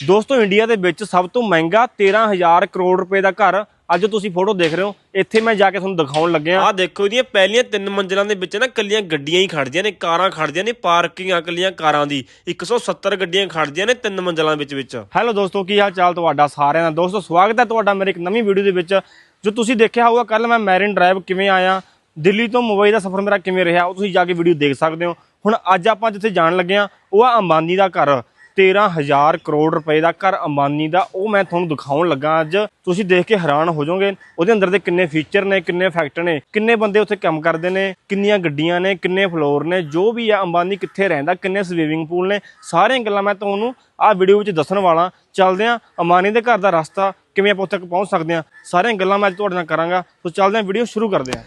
ਦੋਸਤੋ ਇੰਡੀਆ ਦੇ ਵਿੱਚ ਸਭ ਤੋਂ ਮਹਿੰਗਾ 13000 ਕਰੋੜ ਰੁਪਏ ਦਾ ਘਰ ਅੱਜ ਤੁਸੀਂ ਫੋਟੋ ਦੇਖ ਰਹੇ ਹੋ। ਇੱਥੇ ਮੈਂ ਜਾ ਕੇ ਤੁਹਾਨੂੰ ਦਿਖਾਉਣ ਲੱਗਿਆ। ਆਹ ਦੇਖੋ ਇਹਦੀਆਂ ਪਹਿਲੀਆਂ ਤਿੰਨ ਮੰਜ਼ਲਾਂ ਦੇ ਵਿੱਚ ਨਾ ਕੱਲੀਆਂ ਗੱਡੀਆਂ ਹੀ ਖੜਦੀਆਂ ਨੇ ਕਾਰਾਂ ਖੜਦੀਆਂ ਨੇ ਪਾਰਕਿੰਗਾਂ ਕੱਲੀਆਂ ਕਾਰਾਂ ਦੀ। 170 ਗੱਡੀਆਂ ਖੜਦੀਆਂ ਨੇ ਤਿੰਨ ਮੰਜ਼ਲਾਂ ਵਿੱਚ ਵਿੱਚ। ਹੈਲੋ ਦੋਸਤੋ ਕੀ ਹਾਲ ਚਾਲ ਤੁਹਾਡਾ ਸਾਰਿਆਂ ਦਾ? ਦੋਸਤੋ ਸਵਾਗਤ ਹੈ ਤੁਹਾਡਾ ਮੇਰੇ ਇੱਕ ਨਵੀਂ ਵੀਡੀਓ ਦੇ ਵਿੱਚ। ਜੋ ਤੁਸੀਂ ਦੇਖਿਆ ਹੋਊਗਾ ਕੱਲ ਮੈਂ ਮੈਰਿਨ ਡਰਾਈਵ ਕਿਵੇਂ ਆਇਆ ਦਿੱਲੀ ਤੋਂ ਮੁੰਬਈ ਦਾ ਸਫ਼ਰ ਮੇਰਾ ਕਿਵੇਂ ਰਿਹਾ ਉਹ ਤੁਸੀਂ ਜਾ ਕੇ ਵੀਡੀਓ ਦੇਖ ਸਕਦੇ ਹੋ। ਹੁਣ ਅੱਜ ਆਪਾਂ ਜਿੱਥੇ ਜਾਣ ਲੱਗੇ ਆ ਉਹ ਆ ਅੰਬਾਨੀ ਦਾ ਘਰ। 13000 ਕਰੋੜ ਰੁਪਏ ਦਾ ਘਰ ਅੰਬਾਨੀ ਦਾ, ਉਹ ਮੈਂ ਤੁਹਾਨੂੰ ਦਿਖਾਉਣ ਲੱਗਾ ਅੱਜ। ਤੁਸੀਂ ਦੇਖ ਕੇ ਹੈਰਾਨ ਹੋ ਜਾਓਗੇ, ਉਹਦੇ ਅੰਦਰ ਦੇ ਕਿੰਨੇ ਫੀਚਰ ਨੇ, ਕਿੰਨੇ ਫੈਕਟ ਨੇ, ਕਿੰਨੇ ਬੰਦੇ ਉੱਥੇ ਕੰਮ ਕਰਦੇ ਨੇ, ਕਿੰਨੀਆਂ ਗੱਡੀਆਂ ਨੇ, ਕਿੰਨੇ ਫਲੋਰ ਨੇ, ਜੋ ਵੀ ਆ ਅੰਬਾਨੀ ਕਿੱਥੇ ਰਹਿੰਦਾ, ਕਿੰਨੇ ਸਵੀਮਿੰਗ ਪੂਲ ਨੇ, ਸਾਰੀਆਂ ਗੱਲਾਂ ਮੈਂ ਤੁਹਾਨੂੰ ਆਹ ਵੀਡੀਓ ਵਿੱਚ ਦੱਸਣ ਵਾਲਾ। ਚੱਲਦੇ ਆ ਅੰਬਾਨੀ ਦੇ ਘਰ ਦਾ ਰਸਤਾ ਕਿਵੇਂ ਆਪਾਂ ਉੱਥੇ ਪਹੁੰਚ ਸਕਦੇ ਆ ਸਾਰੀਆਂ ਗੱਲਾਂ ਮੈਂ ਅੱਜ ਤੁਹਾਡੇ ਨਾਲ ਕਰਾਂਗਾ। ਸੋ ਚੱਲਦੇ ਆ ਵੀਡੀਓ ਸ਼ੁਰੂ ਕਰਦੇ ਆ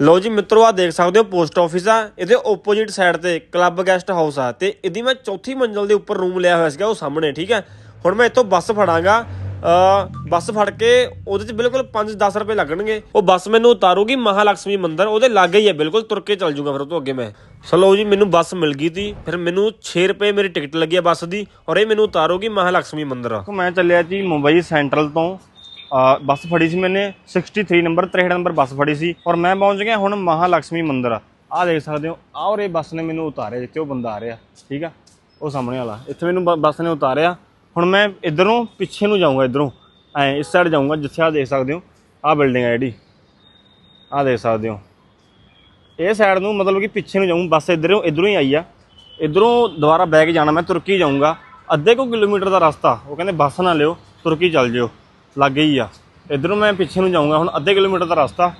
ਲੋ ਜੀ ਮਿੱਤਰੋ ਆ ਦੇਖ ਸਕਦੇ ਹੋ ਪੋਸਟ ਆਫਿਸ ਆ। ਇਹਦੇ ਆਪੋਜੀਟ ਸਾਈਡ ਤੇ ਕਲੱਬ ਗੈਸਟ ਹਾਊਸ ਆ। ਤੇ ਇਹਦੀ ਮੈਂ ਚੌਥੀ ਮੰਜ਼ਲ ਦੇ ਉੱਪਰ ਰੂਮ ਲਿਆ ਹੋਇਆ ਸੀਗਾ ਉਹ ਸਾਹਮਣੇ, ਠੀਕ ਹੈ? ਹੁਣ ਮੈਂ ਇੱਥੋਂ ਬੱਸ ਫੜਾਂਗਾ। ਬੱਸ ਫੜ ਕੇ ਉਹਦੇ 'ਚ ਬਿਲਕੁਲ 5-10 ਰੁਪਏ ਲੱਗਣਗੇ। ਉਹ ਬੱਸ ਮੈਨੂੰ ਉਤਾਰੂਗੀ ਮਹਾਲక్ష్ਮੀ ਮੰਦਰ, ਉਹਦੇ ਲਾਗੇ ਹੀ ਹੈ ਬਿਲਕੁਲ ਤੁਰ ਕੇ ਚੱਲ ਜੂਗਾ ਫਿਰ ਉਹ ਤੋਂ ਅੱਗੇ ਮੈਂ। ਸੋ ਲਓ ਜੀ, ਮੈਨੂੰ ਬੱਸ ਮਿਲ ਗਈ ਸੀ ਫਿਰ ਮੈਨੂੰ 6 ਰੁਪਏ ਮੇਰੀ ਟਿਕਟ ਲੱਗੀ ਆ ਬੱਸ ਦੀ ਔਰ ਇਹ ਮੈਨੂੰ ਉਤਾਰੂਗੀ ਮਹਾਲక్ష్ਮੀ ਮੰਦਰ। ਮੈਂ ਚੱਲਿਆ ਜੀ ਮੁੰਬਈ ਸੈਂਟਰਲ ਤੋਂ। ਬੱਸ ਫੜੀ ਸੀ ਮੈਨੇ 63 ਨੰਬਰ 63 ਨੰਬਰ ਬੱਸ ਫੜੀ ਸੀ ਔਰ ਮੈਂ ਪਹੁੰਚ ਗਿਆ ਹੁਣ ਮਹਾਲక్ష్ਮੀ ਮੰਦਿਰ। ਆਹ ਦੇਖ ਸਕਦੇ ਹੋ, ਆਹ ਔਰ ਇਹ ਬੱਸ ਨੇ ਮੈਨੂੰ ਉਤਾਰਿਆ, ਜਿੱਥੇ ਉਹ ਬੰਦਾ ਆ ਰਿਹਾ, ਠੀਕ ਆ? ਉਹ ਸਾਹਮਣੇ ਵਾਲਾ, ਇੱਥੇ ਮੈਨੂੰ ਬ- ਬੱਸ ਨੇ ਉਤਾਰਿਆ। ਹੁਣ ਮੈਂ ਇਧਰੋਂ ਪਿੱਛੇ ਨੂੰ ਜਾਊਂਗਾ, ਇਧਰੋਂ। ਐ, ਇਸ ਸਾਈਡ ਜਾਊਂਗਾ, ਜਿੱਥੇ ਆ ਦੇਖ ਸਕਦੇ ਹੋ, ਆਹ ਬਿਲਡਿੰਗ ਹੈ ਜਿਹੜੀ। ਆਹ ਦੇਖ ਸਕਦੇ ਹੋ। ਇਹ ਸਾਈਡ ਨੂੰ ਮਤਲਬ ਕਿ ਪਿੱਛੇ ਨੂੰ ਜਾਊਂ, ਬੱਸ ਇਧਰੋਂ ਇਧਰੋਂ ਹੀ ਆਈ ਆ। ਇਧਰੋਂ ਦੁਬਾਰਾ ਬੈਕ ਜਾਣਾ, ਮੈਂ ਤੁਰਕੀ ਜਾਊਂਗਾ। ਅੱਧੇ ਕੁ ਕਿਲੋਮੀਟਰ ਦਾ ਰਸਤਾ, ਉਹ ਕਹਿੰਦੇ ਬੱਸ ਨਾ ਲਿਓ, ਤੁਰਕੀ ਚੱਲ ਜਿਓ। ਲਾਗੇ ਹੀ ਆ। ਇਧਰੋਂ ਮੈਂ ਪਿੱਛੇ ਨੂੰ ਜਾਊਂਗਾ, ਹੁਣ ਅੱਧੇ ਕਿਲੋਮੀਟਰ ਦਾ ਰਸਤਾ।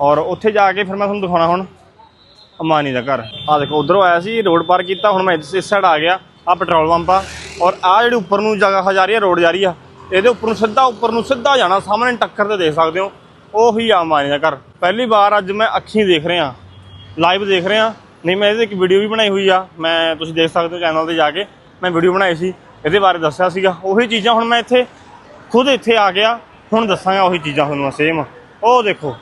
ਔਰ ਉੱਥੇ ਜਾ ਕੇ ਫਿਰ ਮੈਂ ਤੁਹਾਨੂੰ ਦਿਖਾਉਣਾ ਹੁਣ। ਅਮਾਨੀ ਦਾ ਘਰ। ਆ ਦੇਖੋ, ਉਧਰੋਂ ਆਇਆ ਸੀ, ਰੋਡ ਪਾਰ ਕੀਤਾ, ਹੁਣ ਮੈਂ ਇਸ ਸਾਈਡ ਆ ਗਿਆ ਆ ਪੈਟਰੋਲ ਪੰਪ ਆ। ਔਰ ਆ ਜਿਹੜੀ ਉੱਪਰ ਨੂੰ ਜਗ੍ਹਾ ਜਾ ਰਹੀ ਆ ਰੋਡ ਜਾ ਰਹੀ ਆ, ਇਹਦੇ ਉੱਪਰ ਨੂੰ ਸਿੱਧਾ, ਉੱਪਰ ਨੂੰ ਸਿੱਧਾ ਜਾਣਾ, ਸਾਹਮਣੇ ਟੱਕਰ ਤੇ ਦੇਖ ਸਕਦੇ ਹੋ। ਉਹੀ ਆ ਅਮਾਨੀ ਦਾ ਘਰ। ਪਹਿਲੀ ਵਾਰ ਅੱਜ ਮੈਂ ਅੱਖੀਂ ਦੇਖ ਰਿਹਾ ਲਾਈਵ ਦੇਖ ਰਿਹਾ। ਨਹੀਂ, ਮੈਂ ਇਹਦੇ ਇੱਕ ਵੀਡੀਓ ਵੀ ਬਣਾਈ ਹੋਈ ਆ। ਮੈਂ, ਤੁਸੀਂ ਦੇਖ ਸਕਦੇ ਹੋ ਚੈਨਲ ਤੇ ਜਾ ਕੇ। ਮੈਂ ਵੀਡੀਓ ਬਣਾਈ ਸੀ, ਇਹਦੇ ਬਾਰੇ ਦੱਸਿਆ ਸੀਗਾ। ਉਹੀ ਚੀਜ਼ਾਂ ਹੁਣ ਮੈਂ ਇੱਥੇ ਖੁਦ ਇੱਥੇ ਆ ਗਿਆ, ਹੁਣ ਦੱਸਾਂਗਾ ਉਹੀ ਚੀਜ਼ਾਂ ਤੁਹਾਨੂੰ ਸੇਮ ਉਹ ਦੇਖੋ,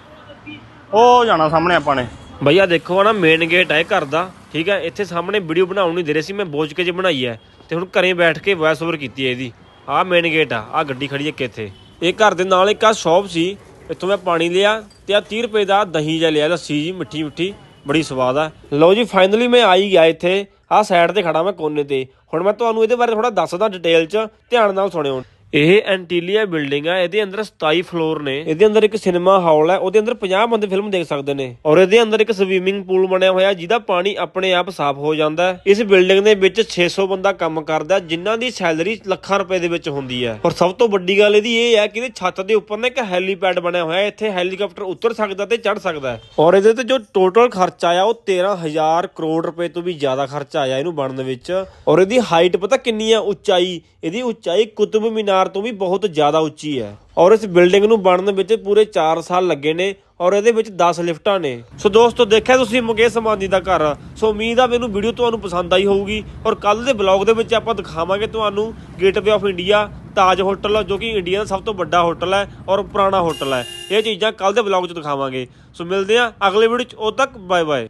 ਉਹ ਜਾਣਾ ਸਾਹਮਣੇ ਆਪਾਂ ਨੇ। ਭਈਆ ਦੇਖੋ ਨਾ ਮੇਨ ਗੇਟ ਹੈ ਘਰ ਦਾ, ਠੀਕ ਹੈ ਇੱਥੇ ਸਾਹਮਣੇ ਵੀਡੀਓ ਬਣਾਉਣ ਨਹੀਂ ਦੇ ਰਹੇ ਸੀ, ਮੈਂ ਬੋਝ ਕੇ ਜੇ ਬਣਾਈ ਹੈ ਤੇ ਹੁਣ ਘਰੇ ਬੈਠ ਕੇ ਵੌਇਸ ਓਵਰ ਕੀਤੀ ਹੈ ਇਹਦੀ। ਆਹ ਮੇਨ ਗੇਟ ਆ ਆਹ ਗੱਡੀ ਖੜੀ ਹੈ ਕਿੱਥੇ ਇਹ ਘਰ ਦੇ ਨਾਲ ਇੱਕ ਆ ਸ਼ਾਪ ਸੀ, ਇੱਥੋਂ ਮੈਂ ਪਾਣੀ ਲਿਆ ਤੇ ਆ 30 ਰੁਪਏ ਦਾ ਦਹੀਂ ਜਿਹਾ ਲਿਆ, ਲੱਸੀ ਜੀ, ਮਿੱਠੀ ਮਿੱਠੀ, ਬੜੀ ਸਵਾਦ ਆ। ਲਓ ਜੀ ਫਾਈਨਲੀ ਮੈਂ ਆ ਹੀ ਗਿਆ ਇੱਥੇ ਆਹ ਸਾਈਡ ਤੇ ਖੜਾ ਮੈਂ ਕੋਨੇ ਤੇ। ਹੁਣ ਮੈਂ ਤੁਹਾਨੂੰ ਇਹਦੇ ਬਾਰੇ ਥੋੜਾ ਦੱਸਦਾ ਡਿਟੇਲ 'ਚ, ਧਿਆਨ ਨਾਲ ਸੁਣਿਓ। ਇਹ ਐਂਟੀਲੀਆ ਬਿਲਡਿੰਗ ਆ, ਇਹਦੇ ਅੰਦਰ 27 ਫਲੋਰ ਨੇ। ਇਹਦੇ ਅੰਦਰ ਇੱਕ ਸਿਨੇਮਾ ਹਾਲ ਹੈ ਉਹਦੇ ਅੰਦਰ 50 ਬੰਦੇ ਫਿਲਮ ਦੇਖ ਸਕਦੇ ਨੇ। ਔਰ ਇਹਦੇ ਅੰਦਰ ਇੱਕ ਸਵੀਮਿੰਗ ਪੂਲ ਬਣਿਆ ਹੋਇਆ, ਜਿਹਦਾ ਪਾਣੀ ਆਪਣੇ ਆਪ ਸਾਫ਼ ਹੋ ਜਾਂਦਾ ਹੈ। ਇਸ ਬਿਲਡਿੰਗ ਦੇ ਵਿੱਚ 600 ਬੰਦਾ ਕੰਮ ਕਰਦਾ ਜਿਨ੍ਹਾਂ ਦੀ ਸੈਲਰੀ ਲੱਖਾਂ ਰੁਪਏ ਦੇ ਵਿੱਚ ਹੁੰਦੀ ਹੈ। ਔਰ ਸਭ ਤੋਂ ਵੱਡੀ ਗੱਲ ਇਹਦੀ ਇਹ ਹੈ ਕਿ ਇਹਦੀ ਛੱਤ ਦੇ ਉੱਪਰ ਨਾ ਇੱਕ ਹੈਲੀਪੈਡ ਬਣਿਆ ਹੋਇਆ ਇੱਥੇ ਹੈਲੀਕਾਪਟਰ ਉਤਰ ਸਕਦਾ ਤੇ ਚੜ ਸਕਦਾ ਹੈ। ਔਰ ਇਹਦੇ ਤੇ ਜੋ ਟੋਟਲ ਖਰਚਾ ਆਇਆ, ਉਹ 13000 ਕਰੋੜ ਰੁਪਏ ਤੋਂ ਵੀ ਜ਼ਿਆਦਾ ਖਰਚਾ ਆਇਆ ਇਹਨੂੰ ਬਣਨ ਵਿੱਚ। ਔਰ ਇਹਦੀ ਹਾਈਟ ਪਤਾ ਕਿੰਨੀ ਹੈ ਉਚਾਈ, ਇਹਦੀ ਉਚਾਈ ਕੁਤਬ ਮੀਨਾਰ ਮੀਨਾਰ ਤੋਂ ਵੀ ਬਹੁਤ ਜ਼ਿਆਦਾ ਉੱਚੀ ਹੈ। ਔਰ ਇਸ ਬਿਲਡਿੰਗ ਨੂੰ ਬਣਨ ਵਿੱਚ ਪੂਰੇ 4 ਸਾਲ ਲੱਗੇ ਨੇ ਔਰ ਇਹਦੇ ਵਿੱਚ 10 ਲਿਫਟਾਂ ਨੇ। ਸੋ ਦੋਸਤੋ, ਦੇਖਿਆ ਤੁਸੀਂ ਮੁਕੇਸ਼ ਅੰਬਾਨੀ ਦਾ ਘਰ। ਸੋ ਉਮੀਦ ਆ ਮੈਨੂੰ ਵੀਡੀਓ ਤੁਹਾਨੂੰ ਪਸੰਦ ਆਈ ਹੋਊਗੀ। ਔਰ ਕੱਲ ਦੇ ਬਲੌਗ ਦੇ ਵਿੱਚ ਆਪਾਂ ਦਿਖਾਵਾਂਗੇ ਤੁਹਾਨੂੰ gateway of India Taj hotel, ਜੋ ਕਿ ਇੰਡੀਆ ਦਾ ਸਭ ਤੋਂ ਵੱਡਾ ਹੋਟਲ ਹੈ ਔਰ ਪੁਰਾਣਾ ਹੋਟਲ ਹੈ। ਇਹ ਚੀਜ਼ਾਂ ਕੱਲ ਦੇ ਬਲੌਗ 'ਚ ਦਿਖਾਵਾਂਗੇ। ਸੋ ਮਿਲਦੇ ਆ ਅਗਲੇ ਵੀਡੀਓ 'ਚ। ਉਦੋਂ ਤੱਕ ਬਾਏ ਬਾਏ